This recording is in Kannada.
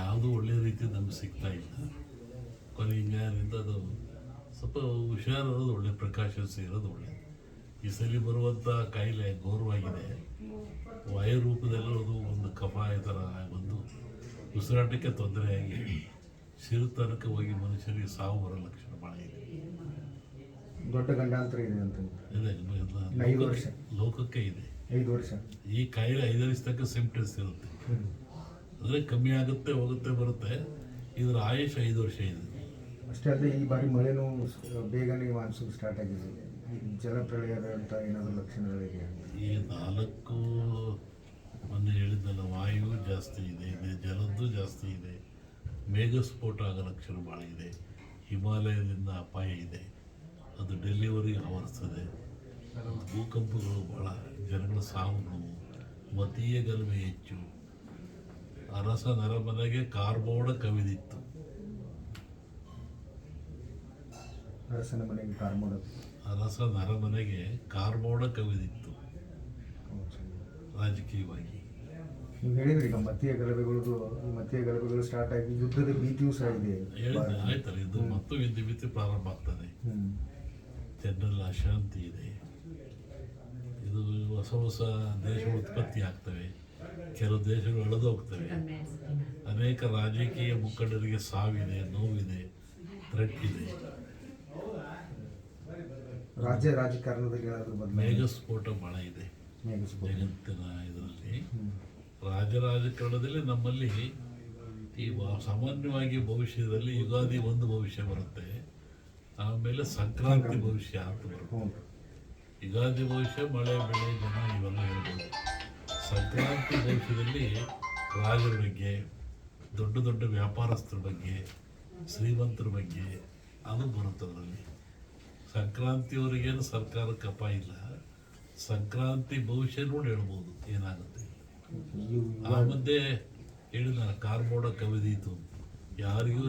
ಯಾವುದೂ ಒಳ್ಳೆ ರೀತಿ ನಮ್ಗೆ ಸಿಗ್ತಾ ಇಲ್ಲ. ಕೊನೆ ಹಿಂಗಾರಿಂದ ಅದು ಸ್ವಲ್ಪ ಹುಷಾರಿರೋದು ಒಳ್ಳೆ ಪ್ರಕಾಶ ಇರೋದು ಒಳ್ಳೆ ಈ ಸಲ ಬರುವಂಥ ಕಾಯಿಲೆ ಗೌರವಾಗಿದೆ ವಾಯು ರೂಪದಲ್ಲಿ ಅದು ಒಂದು ಕಫ ಈ ಥರ ಬಂದು ಉಸಿರಾಟಕ್ಕೆ ತೊಂದರೆಯಾಗಿ ಸಿರುತನಕ್ಕೆ ಹೋಗಿ ಮನುಷ್ಯರಿಗೆ ಸಾವು ಬರೋ ಲಕ್ಷಣ ಭಾಳ ಇದೆ. ದೊಡ್ಡ ಗಂಡಾಂತರ ಇದೆ ಅಂತ ಇದೆ. ಲೋಕಕ್ಕೆ ಇದೆ. ಐದು ವರ್ಷ. ಈ ಕಾಯಿಲೆ ಐದರಿಸ್ತಕ್ಕ ಸಿಂಪ್ಟಮ್ಸ್ ಇರುತ್ತೆ. ಅಂದರೆ ಕಮ್ಮಿ ಆಗುತ್ತೆ ಹೋಗುತ್ತೆ ಬರುತ್ತೆ. ಇದರ ಆಯುಷ್ ಐದು ವರ್ಷ ಇದೆ. ಅಷ್ಟೇ ಅಲ್ಲದೆ ಈ ಬಾರಿ ಮಳೆನೂ ಬೇಗನೆ ಮಾನ್ಸೂನ್ ಸ್ಟಾರ್ಟ್ ಆಗಿದೆ. ಜಲಪ್ರಳಯದಂಥ ಏನಾದರೂ ಲಕ್ಷಣಗಳಿದೆ ಈ ನಾಲ್ಕು ಮೊನ್ನೆ ಹೇಳಿದ್ದಲ್ಲ ವಾಯು ಜಾಸ್ತಿ ಇದೆ ಇದೆ ಜಲದ್ದು ಜಾಸ್ತಿ ಇದೆ. ಮೇಘಸ್ಫೋಟ ಆಗೋ ಲಕ್ಷಣ ಭಾಳ ಇದೆ. ಹಿಮಾಲಯದಿಂದ ಅಪಾಯ ಇದೆ. ಅದು ಡೆಲ್ಲಿವರೆಗೆ ಆವರಿಸ್ತದೆ ಭೂಕಂಪಗಳು ಭಾಳ ಜನಗಳ ಸಾವು ಮತೀಯ ಗಲಭೆ ಹೆಚ್ಚು. ಅರಸ ನರಮನೆಗೆ ಕಾರ್ಬೋಡ ಕವಿದಿತ್ತು. ಅರಸನ ಮನೆಗೆ ಕಾರ್ ಮಾಡೋದು ಅರಸ ನರಮನೆಗೆ ಕಾರ್ಬೋಡ ಕವಿದಿತ್ತು. ರಾಜಕೀಯವಾಗಿ. ನೀವು ಹೇಳಿದ್ರಿ ಈಗ ಮತೀಯ ಗಲಭೆಗಳದು ಈ ಮತೀಯ ಗಲಭೆಗಳು ಸ್ಟಾರ್ಟ್ ಆಗಿ ಯುದ್ಧದ ಭೀತಿಯೂ ಸಹ ಇದೆ. ಆಯ್ತಲ್ಲ ಇದು ಮತ್ತು ವಿದ್ಯುತ್ ಭೀತಿ ಪ್ರಾರಂಭ ಆಗ್ತದೆ. ಜನರಲ್ಲಿ ಅಶಾಂತಿ ಇದೆ. ಇದು ಹೊಸ ಹೊಸ ದೇಶ ಉತ್ಪತ್ತಿ ಆಗ್ತವೆ. ಕೆಲವು ದೇಶಗಳು ಎಳೆದು ಹೋಗ್ತವೆ. ಅನೇಕ ರಾಜಕೀಯ ಮುಖಂಡರಿಗೆ ಸಾವಿದೆ ನೋವಿದೆ ಥ್ರೆಟ್ ಇದೆ ರಾಜ್ಯ ರಾಜಕಾರಣದಲ್ಲಿ ಏನಾದರೂ ಮೇಘಸ್ಫೋಟ ಬಹಳ ಇದೆ. ಜಗತ್ತಿನ ಇದರಲ್ಲಿ. ರಾಜ್ಯ ರಾಜ ರಾಜಕಾರಣದಲ್ಲಿ ನಮ್ಮಲ್ಲಿ ಈ ಸಾಮಾನ್ಯವಾಗಿ ಭವಿಷ್ಯದಲ್ಲಿ ಯುಗಾದಿ ಒಂದು ಭವಿಷ್ಯ ಬರುತ್ತೆ. ಆಮೇಲೆ ಸಂಕ್ರಾಂತಿ ಭವಿಷ್ಯ ಅಂತ ಬರುತ್ತೆ. ಯುಗಾದಿ ಭವಿಷ್ಯ ಮಳೆ ಬೆಳೆ ಜನ ಇವೆಲ್ಲ ಹೇಳ್ಬೋದು. ಸಂಕ್ರಾಂತಿ ದೇಶದಲ್ಲಿ ರಾಜರ ಬಗ್ಗೆ ದೊಡ್ಡ ದೊಡ್ಡ ವ್ಯಾಪಾರಸ್ಥರ ಬಗ್ಗೆ ಶ್ರೀಮಂತರ ಬಗ್ಗೆ ಅದು ಬರುತ್ತೆ ಅದರಲ್ಲಿ. ಸಂಕ್ರಾಂತಿಯವರಿಗೇನು ಸರ್ಕಾರ ಅಪಾಯ ಇಲ್ಲ. ಸಂಕ್ರಾಂತಿ ಭವಿಷ್ಯ ನೋಡಿ ಹೇಳ್ಬೋದು ಏನಾಗುತ್ತೆ. ಆ ಮಧ್ಯೆ ಹೇಳಿದ ಕಾರ್ಬೋಡ ಕವಿದೀತು ಯಾರಿಗೂ